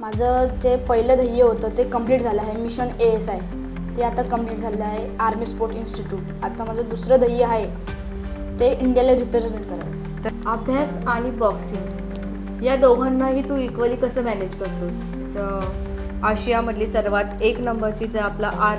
माझं जे पहिलं ध्येय होतं ते कंप्लीट झालं आहे. मिशन ए एस आय ते आता कंप्लीट झालं आहे. आर्मी स्पोर्ट इन्स्टिट्यूट आता माझं दुसरं ध्येय आहे ते इंडियाला रिप्रेझेंट करायचं. तर अभ्यास आणि बॉक्सिंग या दोघांनाही तू इक्वली कसं मॅनेज करतोस? आशियामधली सर्वात एक नंबरची जे आपला R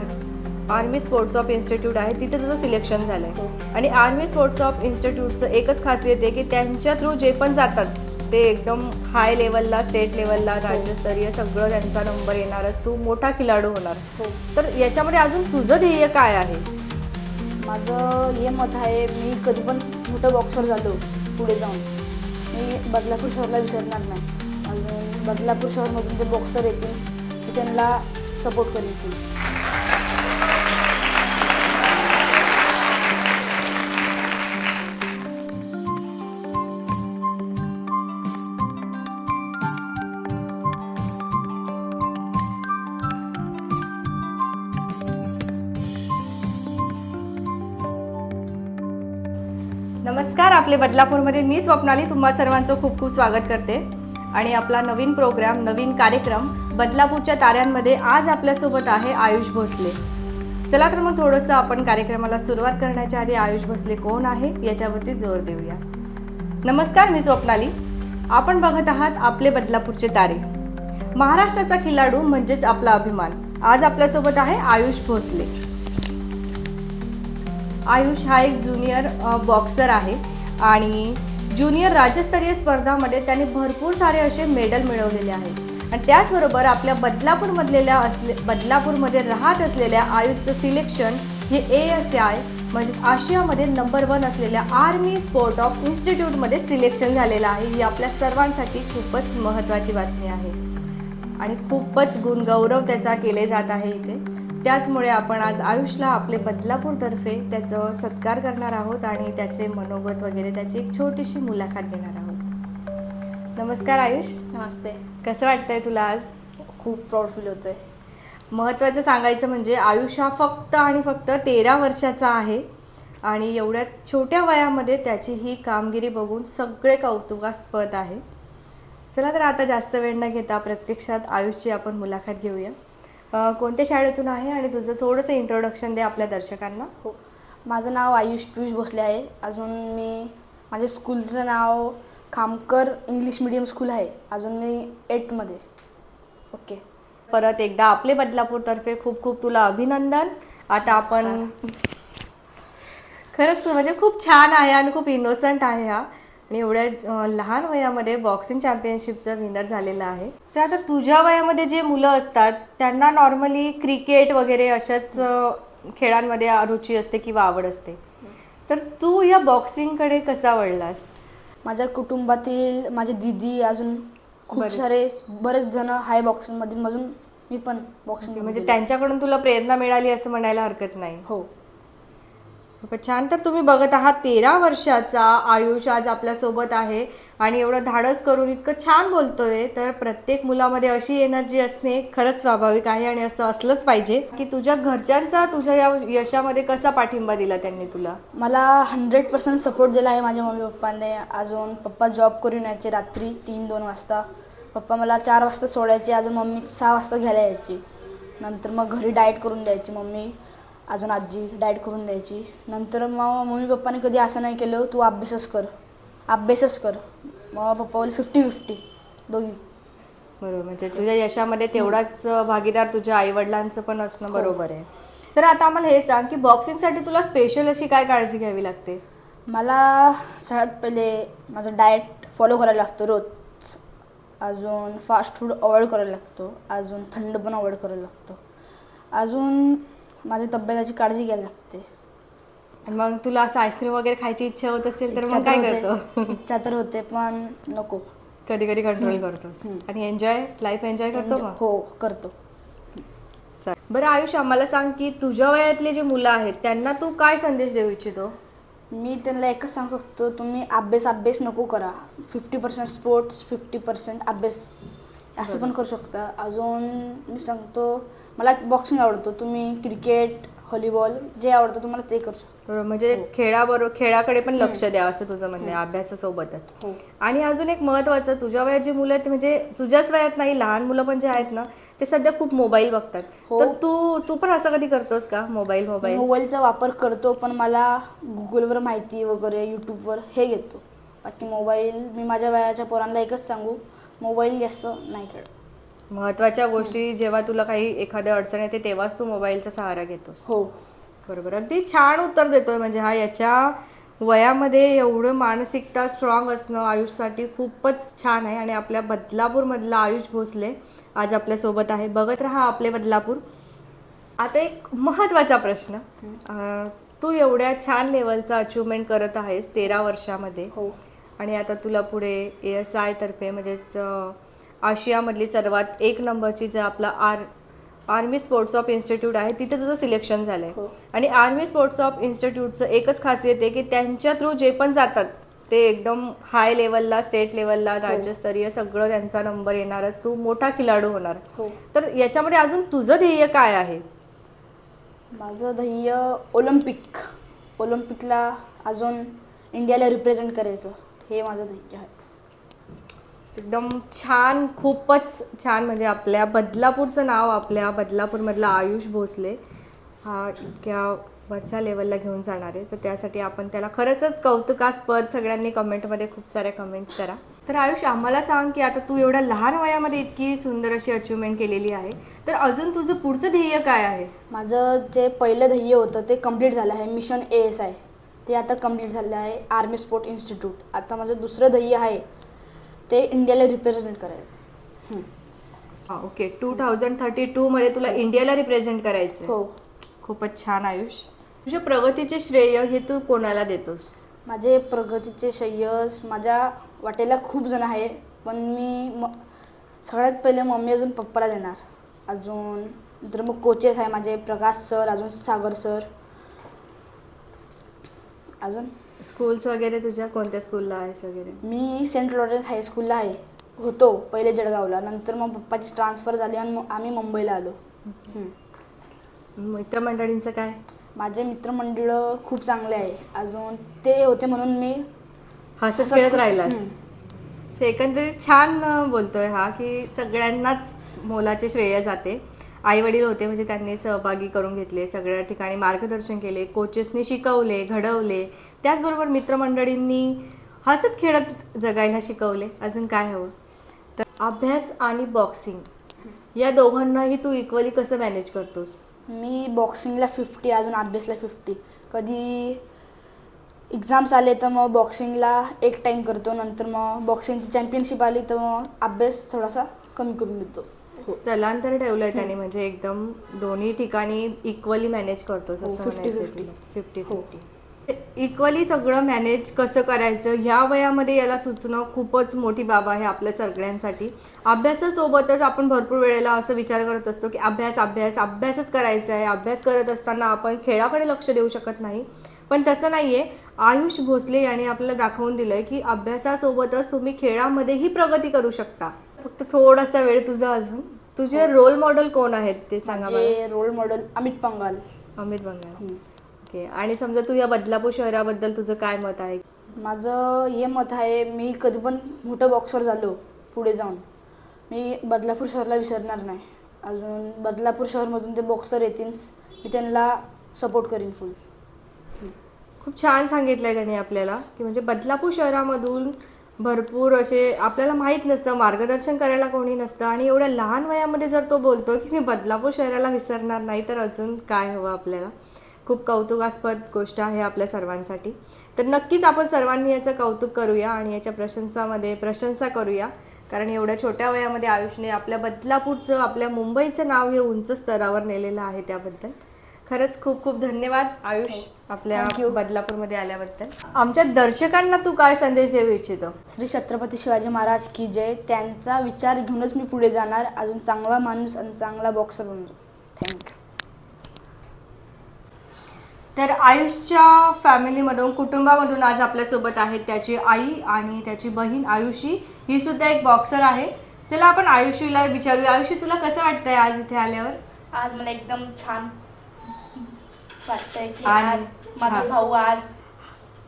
army sports of institute आहे तिथे तुझं सिलेक्शन झालं. आहे आणि आर्मी स्पोर्ट्स ऑफ इन्स्टिट्यूटचं एकच खासियत आहे की त्यांच्या थ्रू जे पण जातात ते एकदम हाय लेवलला स्टेट लेवलला राज्यस्तरीय सगळं त्यांचा नंबर येणारच तू मोठा खिलाडू होणार. हो. तर याच्यामध्ये अजून तुझं ध्येय काय आहे? माझं हे मत आहे मी कधी पण मोठं बॉक्सर झालो पुढे जाऊन. मी बदलापूर शहरला विसरणार नाही. अजून बदलापूर शहरमधून जे बॉक्सर येतील मी त्यांना सपोर्ट करेन. आपले बदलापूरमध्ये मी स्वप्नाली तुम्हा सर्वांचं खूप खूप स्वागत करते. आणि आपला नवीन प्रोग्राम नवीन कार्यक्रम बदलापूरच्या ताऱ्यांमध्ये आज आपल्यासोबत आहे आयुष भोसले. चला तर मग थोडंसं आपण कार्यक्रमाला सुरुवात करण्याच्या आधी आयुष भोसले कोण आहे याच्यावरती जोर देऊया. नमस्कार मी स्वप्नाली. आपण बघत आहात आपले बदलापूरचे तारे. महाराष्ट्राचा खिलाडू म्हणजेच आपला अभिमान. आज आपल्यासोबत आहे आयुष भोसले. आयुष हा एक ज्युनियर बॉक्सर आहे. आणि ज्युनियर राज्यस्तरीय स्पर्धामध्ये त्यांनी भरपूर सारे असे मेडल मिळवलेले आहेत. आणि त्याचबरोबर आपल्या बदलापूरमधलेल्या असले बदलापूरमध्ये राहत असलेल्या आयुषचं सिलेक्शन हे ए एस आय म्हणजे आशियामध्ये नंबर वन असलेल्या आर्मी स्पोर्ट ऑफ इन्स्टिट्यूटमध्ये सिलेक्शन झालेलं आहे. ही आपल्या सर्वांसाठी खूपच महत्त्वाची बातमी आहे. आणि खूपच गुणगौरव त्याचा केले जात आहे इथे. त्याचमुळे आपण आज आयुषला आपले बदलापूरतर्फे त्याचं सत्कार करणार आहोत आणि त्याचे मनोगत वगैरे त्याची एक छोटीशी मुलाखत घेणार आहोत. नमस्कार आयुष. नमस्ते. कसं वाटतंय तुला आज? खूप प्राऊड फील होतं आहे महत्त्वाचं सांगायचं म्हणजे आयुष हा फक्त आणि फक्त तेरा वर्षाचा आहे आणि एवढ्या छोट्या वयामध्ये त्याची ही कामगिरी बघून सगळे कौतुकास्पद आहे. चला तर आता जास्त वेळ न घेता प्रत्यक्षात आयुषची आपण मुलाखत घेऊया. कोणत्या शाळेतून आहे आणि तुझं थोडंसं इंट्रोडक्शन दे आपल्या दर्शकांना. हो. माझं नाव आयुष पियुष भोसले आहे. अजून मी माझ्या स्कूलचं नाव खामकर इंग्लिश मिडियम स्कूल आहे. अजून मी एटमध्ये ओके. परत एकदा आपले बदलापूरतर्फे खूप खूप तुला अभिनंदन. आता आपण खरंच म्हणजे खूप छान आहे आणि खूप इनोसंट आहे हा. आणि एवढ्या लहान वयामध्ये बॉक्सिंग चॅम्पियनशिपचं विनर झालेलं आहे. तर आता तुझ्या वयामध्ये जे मुलं असतात त्यांना नॉर्मली क्रिकेट वगैरे अशाच खेळांमध्ये रुची असते किंवा आवड असते. तर तू या बॉक्सिंगकडे कसा वळलास? माझ्या कुटुंबातील माझे दिदी अजून खूप. सारे बरेच जण हाय बॉक्सिंगमध्ये मधून मी पण बॉक्सिंग म्हणजे त्यांच्याकडून तुला प्रेरणा मिळाली असं म्हणायला हरकत नाही. हो. खूपच छान. तर तुम्ही बघत आहात तेरा वर्षाचा आयुष आज आपल्यासोबत आहे आणि एवढं धाडस करून इतकं छान बोलतोय. तर प्रत्येक मुलामध्ये अशी एनर्जी असणे खरंच स्वाभाविक आहे आणि असं असलंच पाहिजे. की तुझ्या घरच्यांचा तुझ्या या यशामध्ये कसा पाठिंबा दिला त्यांनी तुला? मला हंड्रेड पर्सेंट सपोर्ट दिला आहे माझ्या मम्मी पप्पाने. अजून पप्पा जॉब करून यायचे रात्री तीन दोन वाजता. पप्पा मला चार वाजता सोडायचे अजून मम्मी सहा वाजता घ्यायला यायची. नंतर मग घरी डाएट करून द्यायची मम्मी. अजून आजी डाएट करून द्यायची. नंतर मग मम्मी पप्पाने कधी असं नाही केलं तू अभ्यासच कर. अभ्यासच कर. मग पप्पा बोल फिफ्टी फिफ्टी दोघी. बरोबर म्हणजे तुझ्या यशामध्ये तेवढाच भागीदार तुझ्या आई वडिलांचं पण असणं बरोबर आहे. तर आता आम्हाला हे सांग की बॉक्सिंगसाठी तुला स्पेशल अशी काय काळजी घ्यावी लागते? मला सगळ्यात पहिले माझं डाएट फॉलो करायला लागतो रोज. अजून फास्ट फूड अवॉइड करायला लागतो. अजून थंड पण अवॉइड करायला लागतो. अजून माझ्या तब्येताची काळजी घ्यायला लागते. मग तुला असं आईस्क्रीम वगैरे खायची इच्छा होत असेल तर मग काय करतो? इच्छा तर होते पण नको. कधी कधी कंट्रोल करतोस. हम्म. आणि एन्जॉय लाईफ एन्जॉय करतो मग? हो करतो. बरं आयुष आम्हाला सांग की तुझ्या वयातले जे मुलं आहेत त्यांना तू काय संदेश देऊ इच्छितो? मी त्यांना एकच सांगू शकतो तुम्ही अभ्यास अभ्यास नको करा. Fifty percent sports fifty percent अभ्यास. असं पण करू शकता. अजून मी सांगतो मला बॉक्सिंग आवडतो. तुम्ही क्रिकेट व्हॉलीबॉल जे आवडतं तुम्हाला ते करू शकतो. बरोबर, म्हणजे खेळाबरोबर खेळाकडे पण लक्ष द्या असं तुझं म्हणणं आहे अभ्यासासोबतच. हो. आणि अजून एक महत्वाचं तुझ्या वयात जी मुलं आहेत म्हणजे तुझ्याच वयात नाही लहान मुलं पण जे आहेत ना ते सध्या खूप मोबाईल बघतात. हो. तर तू तू पण असं कधी करतोस का मोबाईल मोबाईल? मोबाईलचा वापर करतो पण मला गुगलवर माहिती वगैरे यूट्यूबवर हे घेतो. बाकी मोबाईल मी माझ्या वयाच्या पोरांना एकच सांगू मोबाईल जास्त नाही खेळत. महत्त्वाच्या गोष्टी जेव्हा तुला काही एखाद्या अडचण येते तेव्हाच तू मोबाईलचा सहारा घेतोस. हो. बरोबर. अगदी छान उत्तर देतोय. म्हणजे हा याच्या वयामध्ये एवढं मानसिकता स्ट्रॉंग असणं आयुषसाठी खूपच छान आहे आणि आपल्या बदलापूरमधला आयुष भोसले आज आपल्यासोबत आहे. बघत राहा आपले बदलापूर. आता एक महत्त्वाचा प्रश्न. तू एवढ्या छान लेवलचा अचिव्हमेंट करत आहेस तेरा वर्षामध्ये. हो. आणि आता तुला पुढे ए एस आय तर्फे म्हणजेच आशियामधली सर्वात एक नंबरची जे आपला R army sports of institute आहे तिथे तुझं सिलेक्शन झालं आहे हो. आणि आर्मी स्पोर्ट्स ऑफ इन्स्टिट्यूटचं एकच खासियत आहे की त्यांच्या थ्रू जे पण जातात ते एकदम हाय लेवलला स्टेट लेवलला राज्यस्तरीय सगळं त्यांचा नंबर येणारच तू मोठा खिलाडू होणार. हो. तर याच्यामध्ये अजून तुझं ध्येय काय आहे? माझं ध्येय ऑलिम्पिक. ऑलिम्पिकला अजून इंडियाला रिप्रेझेंट करायचं. हे माझं ध्येय आहे. एकदम छान खूपच छान म्हणजे आपल्या बदलापूरचं नाव आपल्या बदलापूरमधला आयुष भोसले हा इतक्या वरच्या लेवलला घेऊन जाणार आहे. तर त्यासाठी आपण त्याला खरंच कौतुकास्पद सगळ्यांनी कमेंटमध्ये खूप साऱ्या कमेंट्स करा. तर आयुष आम्हाला सांग की आता तू एवढ्या लहान वयामध्ये इतकी सुंदर अशी अचिव्हमेंट केलेली आहे. तर अजून तुझं पुढचं ध्येय काय आहे? माझं जे पहिलं ध्येय होतं ते कंप्लीट झालं आहे. मिशन ए एस आय ते आता कंप्लीट झालं आहे आर्मी स्पोर्ट इन्स्टिट्यूट आता माझं दुसरं ध्येय आहे ते इंडियाला रिप्रेझेंट करायचं. हं. हा ओके टू थाउजंड थर्टी टूमध्ये तुला इंडियाला रिप्रेझेंट करायचं आहे. हो. खूपच छान आयुष. तुझ्या प्रगतीचे श्रेय हे तू कोणाला देतोस? माझे प्रगतीचे श्रेयस माझ्या वाटेला खूप जण आहे पण मी म सगळ्यात पहिले मम्मी अजून पप्पाला देणार. अजून नंतर मग कोचेस आहे माझे प्रकाश सर अजून सागर सर अजून? स्कूल्स वगैरे तुझ्या कोणत्या स्कूलला आहेस वगैरे? मी सेंट लॉरेन्स हायस्कूलला आहे. होतो पहिले जळगावला. नंतर मग पप्पाची ट्रान्सफर झाली आणि मग आम्ही मुंबईला आलो. मित्रमंडळींचं काय? माझे मित्रमंडळ खूप चांगले आहे. अजून ते होते म्हणून मी हसत खेळत राहिलास. तर एकंदरीत छान बोलतोय हा की सगळ्यांनाच मोलाचे श्रेय जाते. आई वडील होते म्हणजे त्यांनी सहभागी करून घेतले सगळ्या ठिकाणी मार्गदर्शन केले कोचेसनी शिकवले घडवले. त्याचबरोबर मित्रमंडळींनी हसत खेळत जगायला शिकवले. अजून काय हवं? तर अभ्यास आणि बॉक्सिंग या दोघांनाही तू इक्वली कसं मॅनेज करतोस? मी बॉक्सिंगला फिफ्टी अजून अभ्यासला फिफ्टी कधी एक्झाम्स आले तर मग बॉक्सिंगला एक टाईम करतो. नंतर मग बॉक्सिंगची चॅम्पियनशिप आली तर मग अभ्यास थोडासा कमी करून देतो. स्थलांतर ठेवलंय त्याने म्हणजे एकदम दोन्ही ठिकाणी इक्वली मॅनेज करतो हो, 50-50. फिफ्टी हो. फिफ्टी इक्वली सगळं मॅनेज कसं करायचं? ह्या वयामध्ये याला सुचणं खूपच मोठी बाब आहे आपल्या सगळ्यांसाठी. अभ्यासासोबतच आपण भरपूर वेळेला असं विचार करत असतो की अभ्यास अभ्यास अभ्यासच करायचा आहे. अभ्यास करत असताना आपण खेळाकडे लक्ष देऊ शकत नाही. पण तसं नाहीये. आयुष भोसले यांनी आपल्याला दाखवून दिलंय की अभ्यासासोबतच तुम्ही खेळामध्येही प्रगती करू शकता. फक्त थोडासा वेळ तुझा अजून. तुझे रोल मॉडेल कोण आहेत ते सांगा मला रोल मॉडेल अमित पंगाल अमित बंगाल हम्म. ओके आणि समजा तू या बदलापूर शहराबद्दल तुझं काय मत आहे? माझं हे मत आहे मी कधी पण मोठं बॉक्सर झालो पुढे जाऊन. मी बदलापूर शहरला विसरणार नाही. अजून बदलापूर शहरमधून ते बॉक्सर येतील मी त्यांना सपोर्ट करीन फुल खूप छान सांगितलंय त्यांनी आपल्याला की म्हणजे बदलापूर शहरामधून भरपूर असे आपल्याला माहीत नसतं मार्गदर्शन करायला कोणी नसतं आणि एवढ्या लहान वयामध्ये जर तो बोलतो की मी बदलापूर शहराला विसरणार नाही तर अजून काय हवं आपल्याला? खूप कौतुकास्पद गोष्ट आहे आपल्या सर्वांसाठी. तर नक्कीच आपण सर्वांनी याचं कौतुक करूया आणि याच्या प्रशंसामध्ये प्रशंसा करूया. कारण एवढ्या छोट्या वयामध्ये आयुषने आपल्या बदलापूरचं आपल्या मुंबईचं नाव हे उंच स्तरावर नेलेलं आहे त्याबद्दल. खरंच खूप खूप धन्यवाद आयुष आपल्या Thank you. बदलापूरमध्ये आल्याबद्दल. आमच्या दर्शकांना तू काय संदेश देऊ इच्छितो? श्री छत्रपती शिवाजी महाराज की जय. त्यांचा विचार घेऊनच मी पुढे जाणार. अजून चांगला माणूस आणि चांगला बॉक्सर बनतो थँक्यू तर आयुषच्या फॅमिलीमधून कुटुंबामधून आज आपल्यासोबत आहेत त्याची आई आणि त्याची बहीण आयुषी. ही सुद्धा एक बॉक्सर आहे. चला आपण आयुषीला विचारूया. आयुषी तुला कसं वाटतंय आज इथे आल्यावर? आज मला एकदम छान वाटतंय की आणि- आज माझा हा. भाऊ आज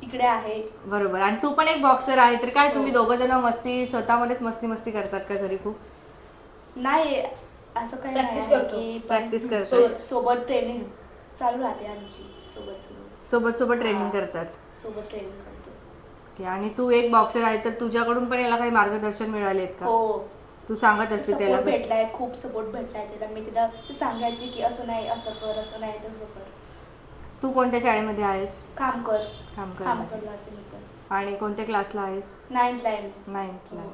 इकडे आहे. बरोबर. आणि तू पण एक बॉक्सर आहे तर काय तुम्ही दोघं जण मस्ती स्वतःमध्येच मस्ती मस्ती करतात का घरी खूप? नाही असं काही नाही Practice आहे करतो. की Practice करतो. सो- सोबत ट्रेनिंग चालू राहते आमची सोबत सोबत. सोबत सोबत ट्रेनिंग हा. करतात. सोबत ट्रेनिंग करतो. आणि तू एक बॉक्सर आहे तर तुझ्याकडून पण याला काही मार्गदर्शन मिळाले आहेत का? हो. तू सांगत असते त्याला सपोर्ट भेटलाय खूप सपोर्ट भेटलाय त्याला. मी तिला सांगायची की असं नाही असं कर असं नाही तसं कर. तू कोणत्या शाळेमध्ये आहेस? काम कर काम कर काम करला असेल मी पण. आणि कोणत्या क्लासला आहेस? आहे मी. नाईन्थला हो.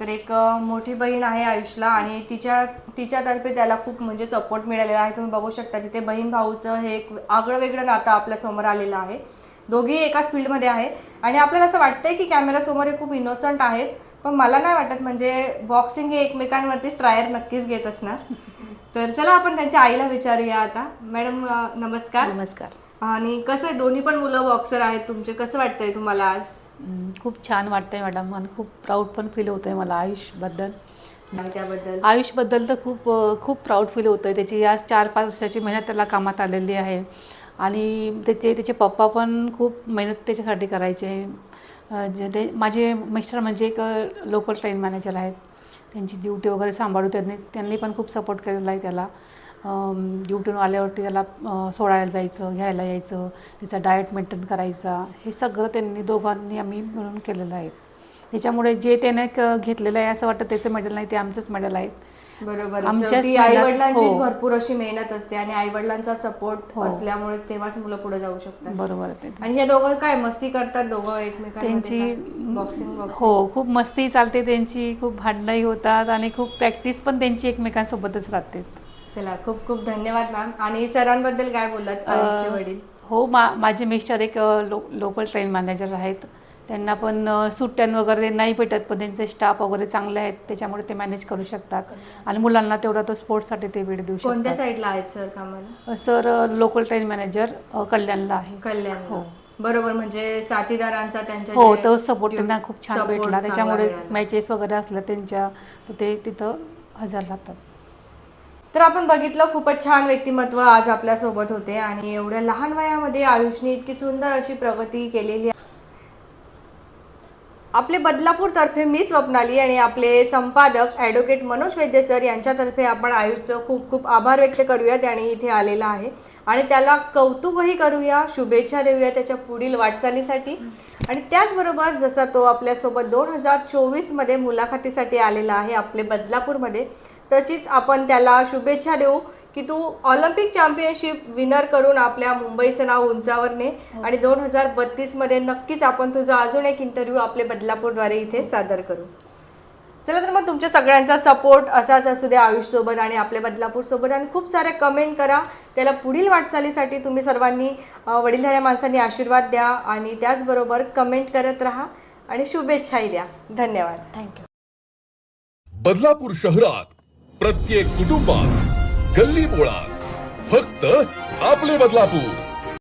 तर एक अ, मोठी बहीण आहे आयुषला आणि तिच्या तिच्यातर्फे त्याला खूप म्हणजे सपोर्ट मिळालेला आहे. तुम्ही बघू शकता तिथे बहीण भाऊचं हे एक आगळं वेगळं नातं आपल्यासमोर आलेलं आहे. दोघेही एकाच फील्डमध्ये आहे. आणि आपल्याला असं वाटतंय की कॅमेरासमोर हे खूप इनोसंट आहेत. पण मला नाही वाटत म्हणजे बॉक्सिंग हे एकमेकांवरतीच ट्रायर नक्कीच घेत असणार. तर चला आपण त्यांच्या आईला विचारूया आता. मॅडम नमस्कार. नमस्कार. आणि कसं आहे दोन्ही पण मुलं बॉक्सर आहेत तुमचे. कसं वाटतंय तुम्हाला आज? खूप छान वाटतंय मॅडम. आणि खूप प्राऊड पण फील होत आहे मला आयुषबद्दल त्याबद्दल? आयुषबद्दल तर खूप खूप प्राऊड फील होतं आहे त्याची आज चार पाच वर्षाची मेहनत त्याला कामात आलेली आहे. आणि त्याचे त्याचे पप्पा पण खूप मेहनत त्याच्यासाठी करायचे. जे ते माझे मिस्टर म्हणजे एक लोकल ट्रेन मॅनेजर आहेत. त्यांची ड्युटी वगैरे सांभाळू त्यांनी त्यांनी पण खूप सपोर्ट केलेला आहे त्याला. ड्युटीवर आल्यावरती त्याला सोडायला जायचं घ्यायला यायचं त्याचा डाएट मेंटेन करायचा. हे सगळं त्यांनी दोघांनी आम्ही मिळून केलेलं आहे. त्याच्यामुळे जे त्याने क- घेतलेलं आहे असं वाटतं त्याचं मेडल नाही ते आमचंच मेडल आहेत बरोबर. आई वडिलांचीच हो. भरपूर अशी मेहनत असते आणि आई वडिलांचा सपोर्ट हो. असल्यामुळे तेव्हाच मुलं पुढे जाऊ शकतात. बरोबर. आणि हे दोघं काय मस्ती करतात दोघं एकमेकांमध्ये त्यांची बॉक्सिंग हो खूप मस्ती चालते त्यांची खूप भांडणंही होतात आणि खूप प्रॅक्टिस पण त्यांची एकमेकांसोबतच राहते. चला खूप खूप धन्यवाद मॅम आणि सरांबद्दल काय बोलत वडील? हो माझे मिस्टर एक लोकल ट्रेन मॅनेजर आहेत. त्यांना पण सुट्ट्यां वगैरे नाही भेटत पण त्यांचे स्टाफ वगैरे चांगले आहेत त्याच्यामुळे ते मॅनेज करू शकतात. आणि मुलांना तेवढा तो स्पोर्ट्ससाठी ते वेळ देऊ कोणत्या शकतात साईडला आहेत सर कामाला? सर लोकल ट्रेन मॅनेजर कल्याणला आहे. कल्याण हो. बरोबर म्हणजे साथीदारांचा त्यांच्या हो तो सपोर्ट त्यांना खूप छान भेटला त्याच्यामुळे. मॅचेस वगैरे असल्या त्यांच्या तर ते तिथं हजर राहतात. तर आपण बघितलं खूपच छान व्यक्तिमत्व आज आपल्यासोबत होते. आणि एवढ्या लहान वयामध्ये आयुषने इतकी सुंदर अशी प्रगती केलेली आहे. आपले बदलापूर तर्फे मी स्वप्नाली आणि आपले संपादक ॲडव्होकेट मनोज वैद्य सर यांच्यातर्फे आपण आयुषचं खूप खूप आभार व्यक्त करूया त्याने इथे आलेला आहे. आणि त्याला कौतुकही करूया शुभेच्छा देऊया त्याच्या पुढील वाटचालीसाठी. आणि त्याचबरोबर जसा तो आपल्यासोबत दोन हजार चोवीसमध्ये मुलाखतीसाठी आलेला आहे आपले बदलापूरमध्ये तशीच आपण त्याला शुभेच्छा देऊ. की तू ऑलिम्पिक चॅम्पियनशिप विनर करून आपल्या मुंबईचं नाव उंचावर ने आणि दोन हजार बत्तीसमध्ये नक्कीच आपण तुझा अजून एक इंटरव्ह्यू आपले बदलापूरद्वारे इथे सादर करू. चला तर मग तुमच्या सगळ्यांचा सपोर्ट असाच असू द्या आयुषसोबत आणि आपल्या बदलापूरसोबत आणि खूप साऱ्या कमेंट करा. त्याला पुढील वाटचालीसाठी तुम्ही सर्वांनी वडीलधाऱ्या माणसांनी आशीर्वाद द्या आणि त्याचबरोबर कमेंट करत राहा आणि शुभेच्छाही द्या. धन्यवाद. थँक्यू बदलापूर शहरात प्रत्येक कुटुंबात गल्ली बोळा फक्त आपले बदलापूर.